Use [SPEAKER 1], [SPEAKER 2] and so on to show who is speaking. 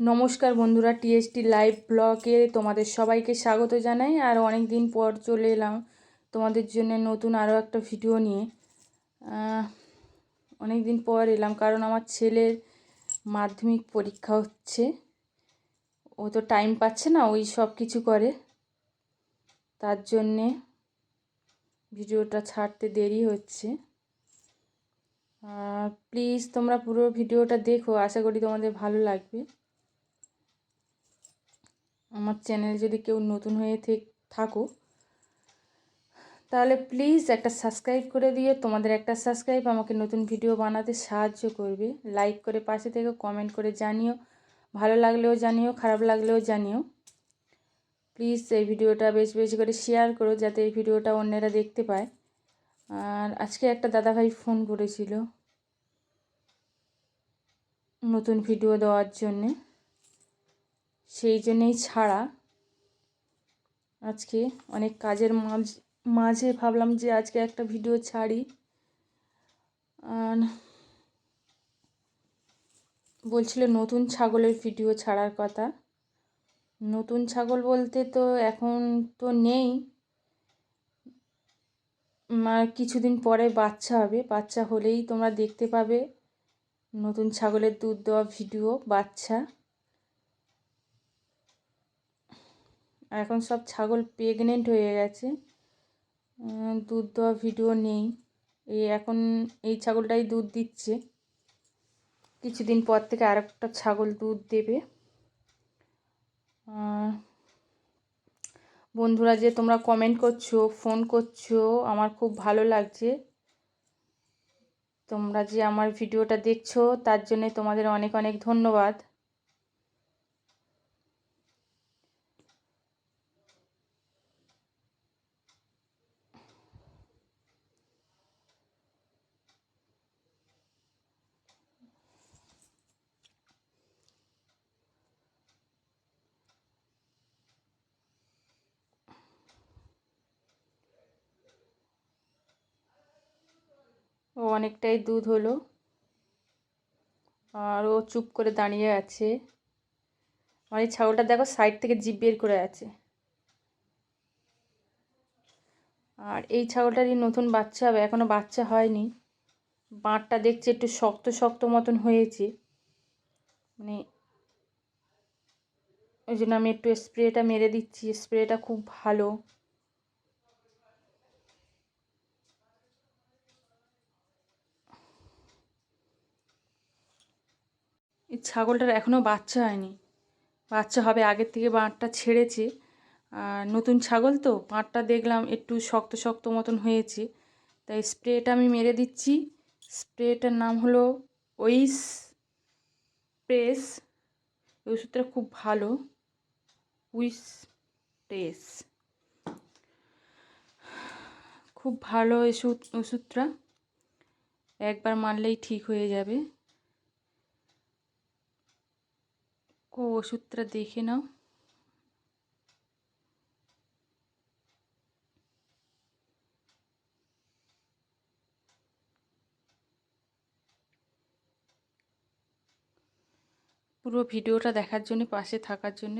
[SPEAKER 1] নমস্কার বন্ধুরা TST live ব্লগে তোমাদের সবাইকে স্বাগত জানাই। আর অনেক দিন পর চলে এলাম তোমাদের জন্য নতুন আরও একটা ভিডিও নিয়ে। অনেক দিন পর এলাম কারণ আমার ছেলের মাধ্যমিক পরীক্ষা হচ্ছে। ও তো টাইম পাচ্ছে না, ওই সব কিছু করে। তার জন্যে ভিডিওটা ছাড়তে দেরি হচ্ছে। প্লিজ তোমরা পুরো ভিডিওটা দেখো, আশা করি তোমাদের ভালো লাগবে। আমার চ্যানেল যদি কেউ নতুন হয়ে থাকো তাহলে প্লিজ একটা সাবস্ক্রাইব করে দিও। তোমাদের একটা সাবস্ক্রাইব আমাকে নতুন ভিডিও বানাতে সাহায্য করবে। লাইক করে পাশে থেকে কমেন্ট করে জানিও। ভালো লাগলেও জানিও, খারাপ লাগলেও জানিও। প্লিজ এই ভিডিওটা বেশ বেশি করে শেয়ার করো, যাতে এই ভিডিওটা অন্যেরা দেখতে পায়। আর আজকে একটা দাদাভাই ফোন করেছিল নতুন ভিডিও দেওয়ার জন্যে। সেই জন্যেই ছাড়া আজকে অনেক কাজের মাঝ, মাঝে ভাবলাম যে আজকে একটা ভিডিও ছাড়ি। আর বলছিল নতুন ছাগলের ভিডিও ছাড়ার কথা। নতুন ছাগল বলতে তো এখন তো নেই। কিছুদিন পরে বাচ্চা হবে। বাচ্চা হলেই তোমরা দেখতে পাবে নতুন ছাগলের দুধ দেওয়া ভিডিও, বাচ্চা। এখন সব ছাগল প্রেগনেন্ট হয়ে গেছে। দুধ দেওয়া ভিডিও নেই। এই এখন এই ছাগলটাই দুধ দিচ্ছে। কিছুদিন পর থেকে আরেকটা ছাগল দুধ দেবে। বন্ধুরা যে তোমরা কমেন্ট করছ ফোন করছ, আমার খুব ভালো লাগছে। তোমরা যে আমার ভিডিওটা দেখছ, তার জন্য তোমাদের অনেক অনেক ধন্যবাদ। ও অনেকটাই দুধ হলো। আর ও চুপ করে দাঁড়িয়ে আছে। আমার এই ছাগলটা দেখো সাইড থেকে জিপ বের করে আছে। আর এই ছাগলটারই নতুন বাচ্চা হবে এখনও বাচ্চা হয়নি। বাঁটটা দেখছি একটু শক্ত শক্ত মতন হয়েছে। মানে ওই জন্য আমি একটু স্প্রেটা মেরে দিচ্ছি, স্প্রেটা খুব ভালো। এই ছাগলটার এখনও বাচ্চা হয়নি। বাচ্চা হবে আগের থেকে বাঁটটা ছেড়েছে। আর নতুন ছাগল তো বাঁটটা দেখলাম একটু শক্ত শক্ত মতন হয়েছে। তাই স্প্রেটা আমি মেরে দিচ্ছি। স্প্রেটার নাম হলো ওইস প্রেস। ওষুধটা খুব ভালো। উইস প্রেস। খুব ভালো ওষুধ ওষুধটা। একবার মারলেই ঠিক হয়ে যাবে ও ওষুধটা দেখে নাও পুরো ভিডিওটা দেখার জন্য পাশে থাকার জন্য